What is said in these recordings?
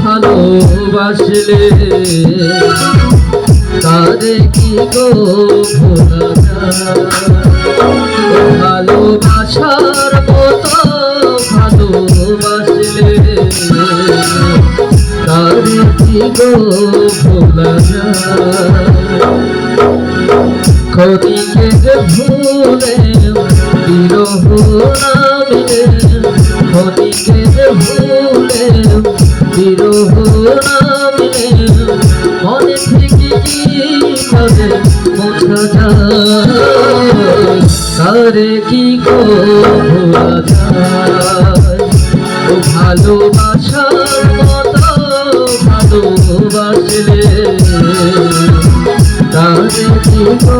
ভালোবাসলে তারে কি গো? ভালোবাসার মতো ভালোবাসলে তারে কি গো ভোলা? যে ভুলে বিরহ নামিলে খতিকে যে ভুলে মোছা যায় কি যায় ও ভালোবাসার মতো ভালোবাসলে তারে কি গো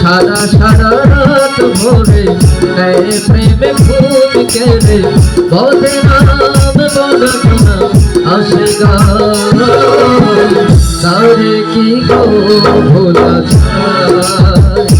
সারা সারা রাত ভরে নেই প্রেমে ভুলি কেঁদে বদে নাম বদনা আসে গা তারে কি গো ভোলা যায়